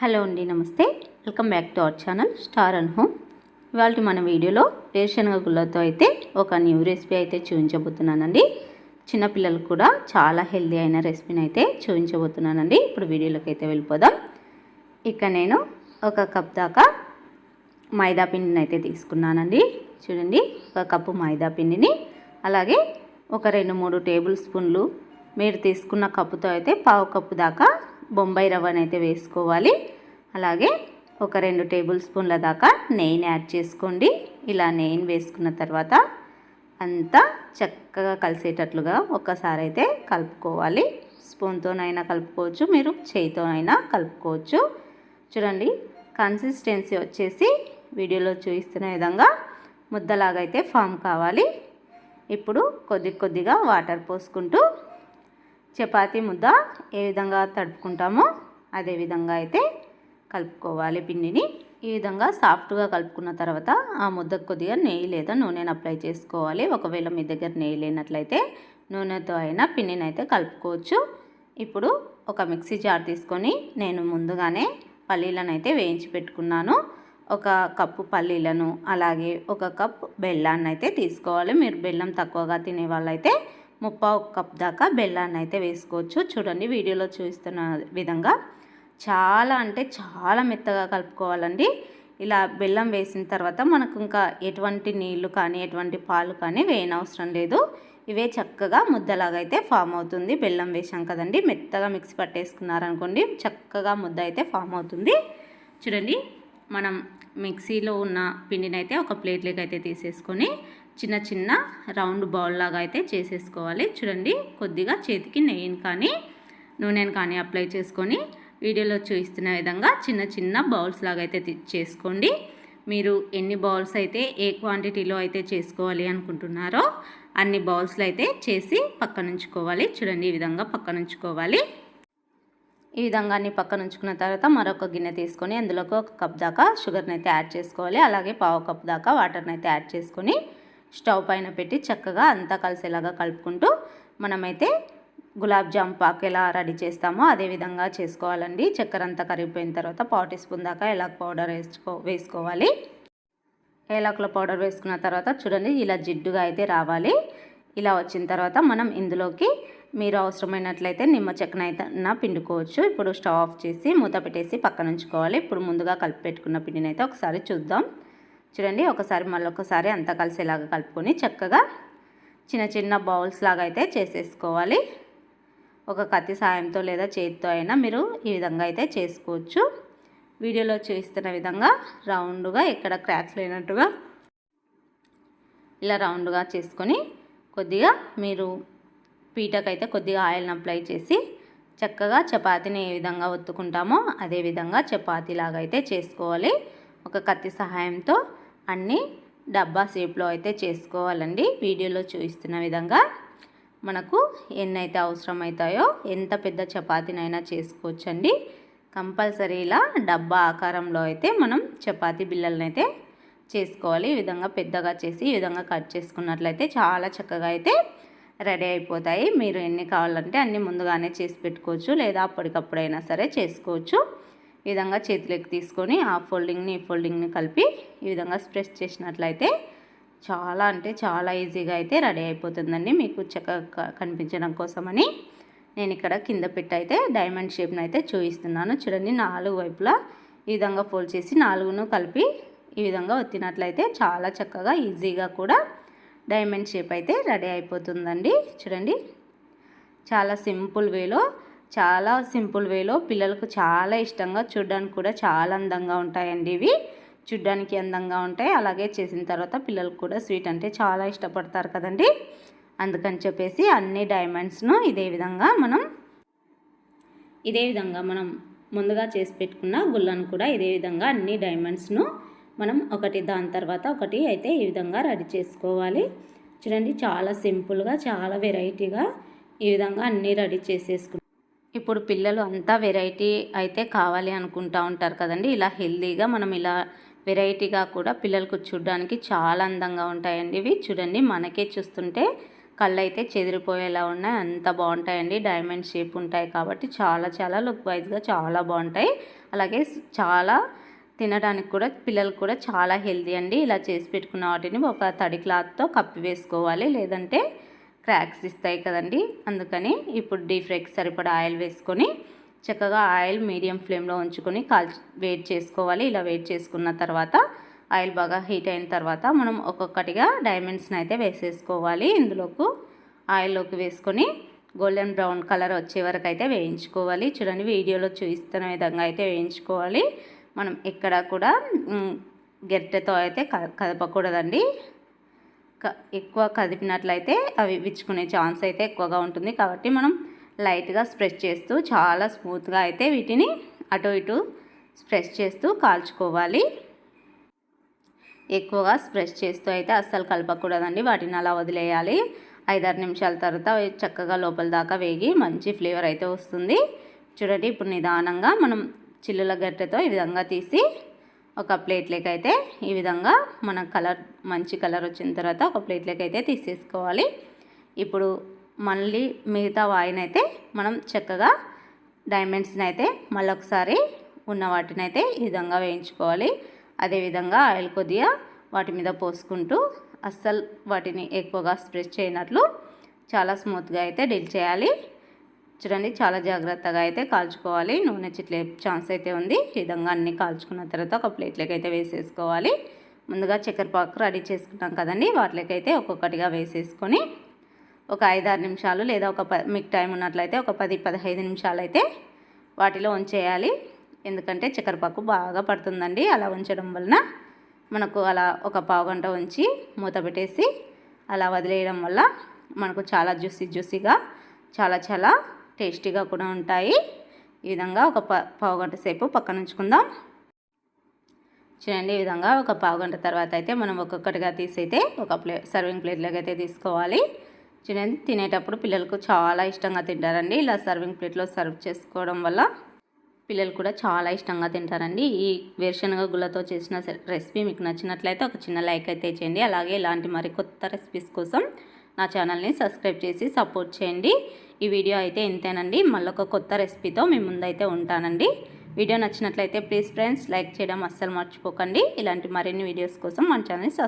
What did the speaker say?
Hello అండి నమస్తే. Welcome back to our channel star and home. ఇవాళ మన వీడియోలో వేరుశనగ గుళ్ళతో అయితే ఒక న్యూ రెసిపీ అయితే చూపించబోతున్నానండి. చిన్నపిల్లలకు కూడా చాలా హెల్దీ అయిన రెసిపీని అయితే చూపించబోతున్నానండి. ఇప్పుడు వీడియోలోకి అయితే వెళ్ళిపోదాం. ఇక నేను ఒక కప్ దాకా మైదా పిండిని అయితే తీసుకున్నానండి. చూడండి ఒక కప్పు మైదా పిండిని. అలాగే ఒక రెండు మూడు టేబుల్ స్పూన్లు మీరు తీసుకున్న కప్పుతో అయితే పావు కప్పు దాకా బొంబాయి రవ్వను అయితే వేసుకోవాలి. అలాగే ఒక రెండు టేబుల్ స్పూన్ల దాకా నెయ్యిని యాడ్ చేసుకోండి. ఇలా నెయ్యిని వేసుకున్న తర్వాత అంతా చక్కగా కలిసేటట్లుగా ఒకసారి అయితే కలుపుకోవాలి. స్పూన్తోనైనా కలుపుకోవచ్చు మీరు చేయితోనైనా కలుపుకోవచ్చు. చూడండి కన్సిస్టెన్సీ వచ్చేసి వీడియోలో చూపిస్తున్న విధంగా ముద్దలాగైతే ఫామ్ కావాలి. ఇప్పుడు కొద్ది కొద్దిగా వాటర్ పోసుకుంటూ చపాతీ ముద్ద ఏ విధంగా తడుపుకుంటామో అదే విధంగా అయితే కలుపుకోవాలి పిండిని. ఈ విధంగా సాఫ్ట్గా కలుపుకున్న తర్వాత ఆ ముద్దకు కొద్దిగా నెయ్యి లేదా నూనెను అప్లై చేసుకోవాలి. ఒకవేళ మీ దగ్గర నెయ్యి లేనట్లయితే నూనెతో అయినా పిండిని అయితే కలుపుకోవచ్చు. ఇప్పుడు ఒక మిక్సీ జార్ తీసుకొని నేను ముందుగానే పల్లీలను అయితే వేయించి పెట్టుకున్నాను. ఒక కప్పు పల్లీలను అలాగే ఒక కప్ బెల్లాన్ని అయితే తీసుకోవాలి. మీరు బెల్లం తక్కువగా తినే వాళ్ళైతే ముప్పావు కప్ దాకా బెల్లాన్ని అయితే వేసుకోవచ్చు. చూడండి వీడియోలో చూస్తున్న విధంగా చాలా అంటే చాలా మెత్తగా కలుపుకోవాలండి. ఇలా బెల్లం వేసిన తర్వాత మనకు ఇంకా ఎటువంటి నీళ్ళు కానీ ఎటువంటి పాలు కానీ వేయనవసరం లేదు. ఇవే చక్కగా ముద్దలాగా అయితే ఫామ్ అవుతుంది. బెల్లం వేసాం కదండి మెత్తగా మిక్సీ పట్టేసుకున్నారనుకోండి చక్కగా ముద్ద అయితే ఫామ్ అవుతుంది. చూడండి మనం మిక్సీలో ఉన్న పిండిని అయితే ఒక ప్లేట్లోకి అయితే తీసేసుకొని చిన్న చిన్న రౌండ్ బౌల్ లాగా అయితే చేసేసుకోవాలి. చూడండి కొద్దిగా చేతికి నెయ్యిని కానీ నూనెని కానీ అప్లై చేసుకొని వీడియోలో చూపిస్తున్న విధంగా చిన్న చిన్న బౌల్స్ లాగా అయితే చేసుకోండి. మీరు ఎన్ని బౌల్స్ అయితే ఏ క్వాంటిటీలో అయితే చేసుకోవాలి అనుకుంటున్నారో అన్ని బౌల్స్లో అయితే చేసి పక్కనుంచుకోవాలి. చూడండి ఈ విధంగా పక్కనుంచుకోవాలి. ఈ విధంగా అన్ని పక్కన ఉంచుకున్న తర్వాత మరొక గిన్నె తీసుకొని అందులోకి ఒక కప్ దాకా షుగర్ని అయితే యాడ్ చేసుకోవాలి. అలాగే పావు కప్ దాకా వాటర్ని అయితే యాడ్ చేసుకొని స్టవ్ పైన పెట్టి చక్కగా అంతా కలిసేలాగా కలుపుకుంటూ మనమైతే గులాబ్ జామ్ పాక్ ఎలా రెడీ చేస్తామో అదే విధంగా చేసుకోవాలండి. చక్కెర అంతా కరిగిపోయిన తర్వాత పావు టీ స్పూన్ దాకా ఎలాక్ పౌడర్ వేసుకో వేసుకోవాలి. ఏలాకుల పౌడర్ వేసుకున్న తర్వాత చూడండి ఇలా జిడ్డుగా అయితే రావాలి. ఇలా వచ్చిన తర్వాత మనం ఇందులోకి మీరు అవసరమైనట్లయితే నిమ్మ చెక్కన అయితే పిండుకోవచ్చు. ఇప్పుడు స్టవ్ ఆఫ్ చేసి మూత పెట్టేసి పక్కన ఉంచుకోవాలి. ఇప్పుడు ముందుగా కలిపి పెట్టుకున్న పిండిని అయితే ఒకసారి చూద్దాం. చూడండి ఒకసారి మళ్ళీ ఒకసారి అంతా కలిసేలాగా కలుపుకొని చక్కగా చిన్న చిన్న బౌల్స్ లాగా అయితే చేసేసుకోవాలి. ఒక కత్తి సాయంతో లేదా చేతితో అయినా మీరు ఈ విధంగా అయితే చేసుకోవచ్చు. వీడియోలో చూపిస్తున్న విధంగా రౌండ్గా ఎక్కడ క్రాక్స్ లేనట్టుగా ఇలా రౌండ్గా చేసుకొని కొద్దిగా మీరు పీటకైతే కొద్దిగా ఆయిల్ని అప్లై చేసి చక్కగా చపాతీని ఏ విధంగా ఒత్తుకుంటామో అదే విధంగా చపాతీలాగా అయితే చేసుకోవాలి. ఒక కత్తి సహాయంతో అన్నీ డబ్బా షేప్లో అయితే చేసుకోవాలండి. వీడియోలో చూపిస్తున్న విధంగా మనకు ఎన్నైతే అవసరమవుతాయో ఎంత పెద్ద చపాతీనైనా చేసుకోవచ్చండి. కంపల్సరీ ఇలా డబ్బా ఆకారంలో అయితే మనం చపాతీ బిళ్ళలను అయితే చేసుకోవాలి. ఈ విధంగా పెద్దగా చేసి ఈ విధంగా కట్ చేసుకున్నట్లయితే చాలా చక్కగా అయితే రెడీ అయిపోతాయి. మీరు ఎన్ని కావాలంటే అన్నీ ముందుగానే చేసి పెట్టుకోవచ్చు. లేదా అప్పటికప్పుడైనా సరే చేసుకోవచ్చు. ఈ విధంగా చేతిలోకి తీసుకొని ఆ ఫోల్డింగ్ని ఈ ఫోల్డింగ్ని కలిపి ఈ విధంగా స్ప్రెస్ చేసినట్లయితే చాలా అంటే చాలా ఈజీగా అయితే రెడీ అయిపోతుందండి మీకు చక్కగా కనిపించడం కోసమని. నేను ఇక్కడ కింద పెట్టి అయితే డైమండ్ షేప్ని అయితే చూపిస్తున్నాను. చూడండి నాలుగు వైపులా ఈ విధంగా ఫోల్డ్ చేసి నాలుగును కలిపి ఈ విధంగా ఒత్తినట్లయితే చాలా చక్కగా ఈజీగా కూడా డైమండ్ షేప్ అయితే రెడీ అయిపోతుందండి. చూడండి చాలా సింపుల్ వేలో చాలా సింపుల్ వేలో పిల్లలకు చాలా ఇష్టంగా చూడడానికి కూడా చాలా అందంగా ఉంటాయండి ఇవి. చూడ్డానికి అందంగా ఉంటాయి. అలాగే చేసిన తర్వాత పిల్లలకు కూడా స్వీట్ అంటే చాలా ఇష్టపడతారు కదండి. అందుకని చెప్పేసి అన్ని డైమండ్స్ను ఇదే విధంగా మనం ఇదే విధంగా మనం ముందుగా చేసి పెట్టుకున్న గుళ్ళను కూడా ఇదే విధంగా అన్ని డైమండ్స్ను మనం ఒకటి దాని తర్వాత ఒకటి అయితే ఈ విధంగా రెడీ చేసుకోవాలి. చూడండి చాలా సింపుల్గా చాలా వెరైటీగా ఈ విధంగా అన్నీ రెడీ చేసేసుకున్నాం. ఇప్పుడు పిల్లలు అంతా వెరైటీ అయితే కావాలి అనుకుంటా ఉంటారు కదండి. ఇలా హెల్దీగా మనం ఇలా వెరైటీగా కూడా పిల్లలకు చూడడానికి చాలా అందంగా ఉంటాయండి ఇవి. చూడండి మనకే చూస్తుంటే కళ్ళు అయితే చెదిరిపోయేలా ఉన్నాయి. అంత బాగుంటాయండి. డైమండ్ షేప్ ఉంటాయి కాబట్టి చాలా చాలా లుక్ వైజ్గా చాలా బాగుంటాయి. అలాగే చాలా తినడానికి కూడా పిల్లలకు కూడా చాలా హెల్దీ అండి. ఇలా చేసి పెట్టుకున్న వాటిని ఒక తడి క్లాత్తో కప్పి వేసుకోవాలి. లేదంటే క్రాక్స్ ఇస్తాయి కదండి. అందుకని ఇప్పుడు డీప్ ఫ్రైకి సరిపడా ఆయిల్ వేసుకొని చక్కగా ఆయిల్ మీడియం ఫ్లేమ్లో ఉంచుకొని కాల్ వెయిట్ చేసుకోవాలి. ఇలా వెయిట్ చేసుకున్న తర్వాత ఆయిల్ బాగా హీట్ అయిన తర్వాత మనం ఒక్కొక్కటిగా డైమండ్స్ని అయితే వేసేసుకోవాలి. ఇందులోకి ఆయిల్లోకి వేసుకొని గోల్డెన్ బ్రౌన్ కలర్ వచ్చే వరకు అయితే వేయించుకోవాలి. చూడండి వీడియోలో చూపిస్తున్న విధంగా అయితే వేయించుకోవాలి. మనం ఎక్కడ కూడా గెట్టెతో అయితే కదపకూడదండి. ఎక్కువ కదిపినట్లయితే అవి విచ్చుకునే ఛాన్స్ అయితే ఎక్కువగా ఉంటుంది. కాబట్టి మనం లైట్గా స్ప్రెష్ చేస్తూ చాలా స్మూత్గా అయితే వీటిని అటు ఇటు స్ప్రెష్ చేస్తూ కాల్చుకోవాలి. ఎక్కువగా స్ప్రెష్ చేస్తూ అయితే అస్సలు కలపకూడదండి. వాటిని అలా వదిలేయాలి. ఐదారు నిమిషాల తర్వాత చక్కగా లోపల దాకా వేగి మంచి ఫ్లేవర్ అయితే వస్తుంది. చూడండి ఇప్పుడు నిదానంగా మనం చిల్లుల గట్టెతో ఈ విధంగా తీసి ఒక ప్లేట్లోకి అయితే ఈ విధంగా మన కలర్ మంచి కలర్ వచ్చిన తర్వాత ఒక ప్లేట్లోకి అయితే తీసేసుకోవాలి. ఇప్పుడు మళ్ళీ మిగతా వాయినైతే అయితే మనం చక్కగా డైమండ్స్ని అయితే మళ్ళొకసారి ఉన్న వాటిని అయితే ఈ విధంగా వేయించుకోవాలి. అదేవిధంగా ఆయిల్ కొద్దిగా వాటి మీద పోసుకుంటూ అస్సలు వాటిని ఎక్కువగా స్ప్రెస్ చేయనట్లు చాలా స్మూత్గా అయితే డీల్ చేయాలి. చూడండి చాలా జాగ్రత్తగా అయితే కాల్చుకోవాలి. నూనె చిట్లే ఛాన్స్ అయితే ఉంది. ఈ విధంగా అన్నీ కాల్చుకున్న తర్వాత ఒక ప్లేట్లోకి అయితే వేసేసుకోవాలి. ముందుగా చక్కెర పాకు రెడీ చేసుకుంటాం కదండి. వాటిలోకి అయితే ఒక్కొక్కటిగా వేసేసుకొని ఒక ఐదారు నిమిషాలు లేదా ఒక ప మీకు టైం ఉన్నట్లయితే ఒక పది పదహైదు నిమిషాలు అయితే వాటిలో ఉంచేయాలి. ఎందుకంటే చక్కెరపాకు బాగా పడుతుందండి. అలా ఉంచడం వలన మనకు అలా ఒక పావు గంట ఉంచి మూత పెట్టేసి అలా వదిలేయడం వల్ల మనకు చాలా జ్యూసీ జ్యూసీగా చాలా చాలా టేస్టీగా కూడా ఉంటాయి. ఈ విధంగా ఒక పావు గంట సేపు పక్కన ఉంచుకుందాం చూడండి ఈ విధంగా ఒక పావు గంట తర్వాత అయితే మనం ఒక్కొక్కటిగా తీసైతే ఒక ప్లే సర్వింగ్ ప్లేట్లోకి అయితే తీసుకోవాలి. చూడండి తినేటప్పుడు పిల్లలకు చాలా ఇష్టంగా తింటారండి. ఇలా సర్వింగ్ ప్లేట్లో సర్వ్ చేసుకోవడం వల్ల పిల్లలు కూడా చాలా ఇష్టంగా తింటారండి. ఈ వేరుశనగ గుళ్ళతో చేసిన రెసిపీ మీకు నచ్చినట్లయితే ఒక చిన్న లైక్ అయితే చేయండి. అలాగే ఇలాంటి మరి కొత్త రెసిపీస్ కోసం నా ఛానల్ని సబ్స్క్రైబ్ చేసి సపోర్ట్ చేయండి. ఈ వీడియో అయితే ఇంతేనండి. మళ్ళీ ఒక కొత్త రెసిపీతో మీ ముందైతే ఉంటానండి. వీడియో నచ్చినట్లయితే ప్లీజ్ ఫ్రెండ్స్ లైక్ చేయడం అస్సలు మర్చిపోకండి. ఇలాంటి మరిన్ని వీడియోస్ కోసం మన ఛానల్ని సబ్స్క్రైబ్